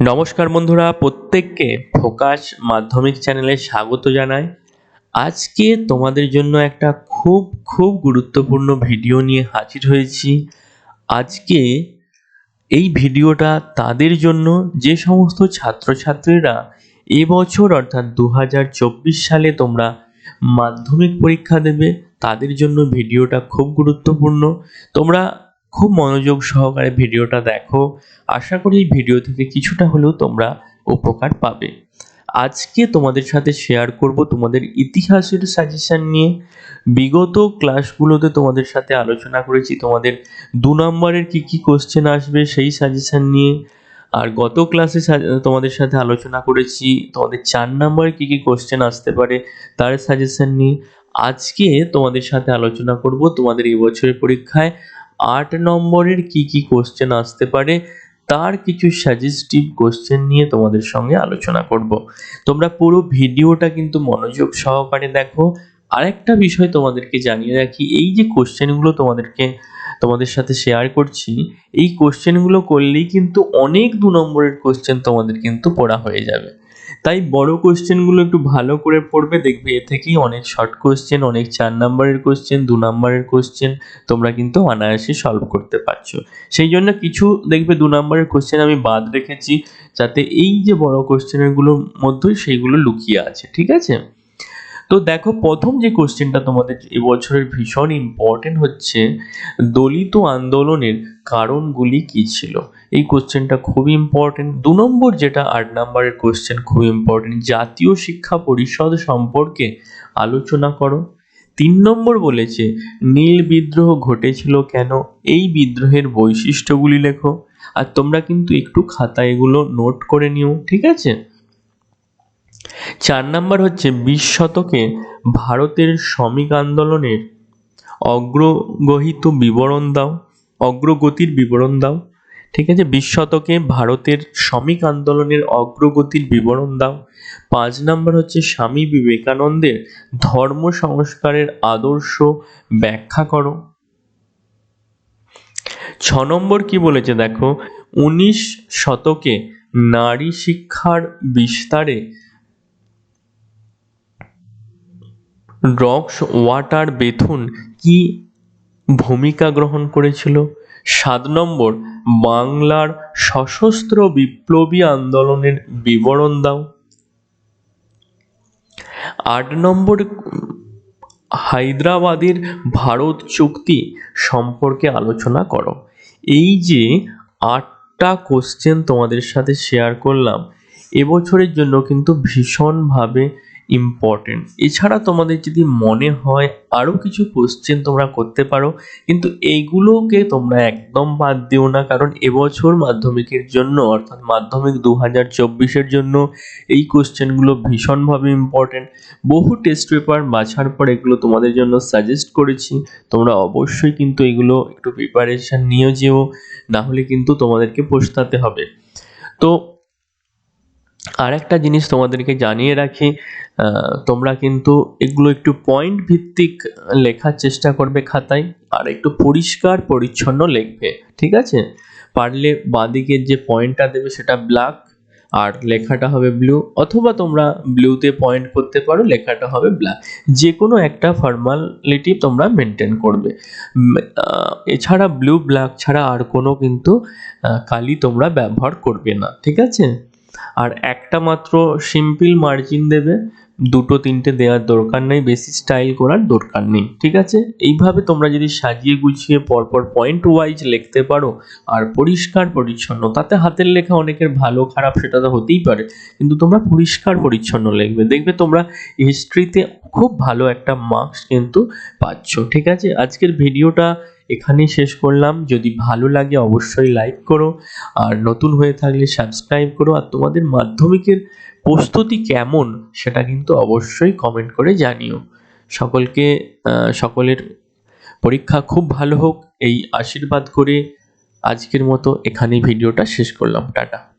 নমস্কার বন্ধুরা, প্রত্যেককে ফোকাস মাধ্যমিক চ্যানেলে স্বাগত জানাই। আজকে তোমাদের জন্য একটা খুব খুব গুরুত্বপূর্ণ ভিডিও নিয়ে হাজির হয়েছি। আজকে এই ভিডিওটা তাদের জন্য যে সমস্ত ছাত্রছাত্রীরা এবছর অর্থাৎ দু হাজার চব্বিশ সালে তোমরা মাধ্যমিক পরীক্ষা দেবে, তাদের জন্য ভিডিওটা খুব গুরুত্বপূর্ণ। তোমরা খুব মনোযোগ সহকারে ভিডিওটা দেখো। আশা করি এই ভিডিও থেকে কিছুটা হলেও তোমরা উপকার পাবে। আজকে তোমাদের সাথে শেয়ার করব তোমাদের ইতিহাসের সাজেশন নিয়ে। বিগত ক্লাসগুলোতে তোমাদের সাথে আলোচনা করেছি। তোমাদের দু নম্বরের কী কী কোশ্চেন আসবে সেই সাজেশন নিয়ে। আর গত ক্লাসে তোমাদের সাথে আলোচনা করেছি। তোমাদের চার নম্বরে কী কী কোশ্চেন আসতে পারে তার সাজেশন নিয়ে। আজকে তোমাদের সাথে আলোচনা করব তোমাদের এই বছরের পরীক্ষায়। আট নম্বরের কি কি কোশ্চেন আসতে পারে, তার কিছু সাজেস্টিভ কোশ্চেন নিয়ে তোমাদের সঙ্গে আলোচনা করব। তোমরা পুরো ভিডিওটা কিন্তু মনোযোগ সহকারে দেখো। আরেকটা বিষয় তোমাদেরকে জানিয়ে রাখি, এই যে কোশ্চেনগুলো তোমাদেরকে, তোমাদের সাথে শেয়ার করছি, এই কোশ্চেনগুলো করলেই কিন্তু অনেক দু নম্বরের কোশ্চেন তোমাদের কিন্তু পড়া হয়ে যাবে। তাই বড় কোশ্চেনগুলো একটু ভালো করে পড়বে, দেখবে এ থেকেই অনেক শর্ট কোশ্চেন অনেক চার নাম্বারের কোশ্চেন দু নাম্বারের কোশ্চেন তোমরা কিন্তু অনায়াসে সলভ করতে পারছ। সেই জন্য কিছু দেখবে দু নাম্বারের কোশ্চেন আমি বাদ রেখেছি, যাতে এই যে বড় কোশ্চেনগুলোর মধ্যে সেইগুলো লুকিয়ে আছে, ঠিক আছে? তো দেখো, প্রথম যে কোশ্চেনটা তোমাদের এবছরের ভীষণ ইম্পর্টেন্ট হচ্ছে, দলিত আন্দোলনের কারণগুলি কি ছিল? এই কোশ্চেনটা খুব ইম্পর্টেন্ট দু নম্বর যেটা, আট নম্বরের কোশ্চেন খুব ইম্পর্টেন্ট জাতীয় শিক্ষা পরিষদ সম্পর্কে আলোচনা করো। তিন নম্বর বলেছে, নীল বিদ্রোহ ঘটেছিল কেন? এই বিদ্রোহের বৈশিষ্ট্যগুলি লেখো। আর তোমরা কিন্তু একটু খাতা এগুলো নোট করে নিও, ঠিক আছে? চার নাম্বার হচ্ছে বিশ শতকে ভারতের শ্রমিক আন্দোলনের অগ্রগহিত বিবরণ দাও, অগ্রগতির বিবরণ দাও। ঠিক আছে? বিশ শতকে ভারতের শ্রমিক আন্দোলনের অগ্রগতির বিবরণ দাও। পাঁচ নাম্বার হচ্ছে স্বামী বিবেকানন্দের ধর্ম সংস্কারের আদর্শ ব্যাখ্যা করো। ছ নম্বর কি বলেছে দেখো? উনিশ শতকে নারী শিক্ষার বিস্তারে রক্স ওয়াটার, বেথুন কি ভূমিকা গ্রহণ করেছিল? সাত নম্বর, বাংলার সশস্ত্র বিপ্লবী আন্দোলনের বিবরণ দাও। আট নম্বর, হায়দ্রাবাদের ভারত চুক্তি সম্পর্কে আলোচনা করো। এই যে আটটা কোশ্চেন তোমাদের সাথে শেয়ার করলাম, এবছরের জন্য কিন্তু ভীষণভাবে ইম্পর্টেন্ট এছাড়া তোমাদের যদি মনে হয় আরও কিছু কোশ্চেন তোমরা করতে পারো, কিন্তু এইগুলোকে তোমরা একদম বাদ দিও না, কারণ এবছর মাধ্যমিকের জন্য, অর্থাৎ মাধ্যমিক দু হাজার চব্বিশের জন্য এই কোশ্চেনগুলো ভীষণভাবে ইম্পর্টেন্ট বহু টেস্ট পেপার বাছার পর এগুলো তোমাদের জন্য সাজেস্ট করেছি। তোমরা অবশ্যই কিন্তু এগুলো একটু প্রিপারেশান নিয়ে যেও না হলে কিন্তু তোমাদেরকে পস্তাতে হবে। তো আর একটা জিনিস তোমাদেরকে জানিয়ে রাখি তোমরা কিন্তু এগুলো একটু পয়েন্ট ভিত্তিক লেখার চেষ্টা করবে খাতায়, আর একটু পরিষ্কার পরিচ্ছন্ন লিখবে, ঠিক আছে? পারলে বাঁদিকের যে পয়েন্টটা দেবে সেটা ব্ল্যাক আর লেখাটা হবে ব্লু অথবা তোমরা ব্লুতে পয়েন্ট করতে পারো, লেখাটা হবে ব্ল্যাক যে কোনো একটা ফর্মালিটি তোমরা মেনটেন করবে। এছাড়া ব্লু ব্ল্যাক ছাড়া আর কোনো কিন্তু কালি তোমরা ব্যবহার করবে না, ঠিক আছে? আর একটা মাত্র সিম্পল মার্জিন দেবে, দুটো তিনটে দেওয়ার দরকার নেই, বেশি স্টাইল করার দরকার নেই, ঠিক আছে? এইভাবে তোমরা যদি সাজিয়ে গুছিয়ে পরপর পয়েন্ট ওয়াইজ লিখতে পারো আর পরিষ্কার পরিচ্ছন্ন, তাতে হাতের লেখা অনেকের ভালো, খারাপ সেটা তো হতেই পারে, কিন্তু তোমরা পরিষ্কার পরিচ্ছন্ন লিখবে, দেখবে তোমরা হিস্ট্রিতে খুব ভালো একটা মার্কস কিন্তু পাচ্ছ, ঠিক আছে? আজকের ভিডিওটা এখানেই শেষ করলাম। যদি ভালো লাগে অবশ্যই লাইক করো। আর নতুন হয়ে থাকলে সাবস্ক্রাইব করো। আর তোমাদের মাধ্যমিকের প্রস্তুতি কেমন সেটা কিন্তু অবশ্যই কমেন্ট করে জানিও। সকলকে সকলের পরীক্ষা খুব ভালো হোক। এই আশীর্বাদ করে আজকের মতো এখানেই ভিডিওটা শেষ করলাম। টাটা।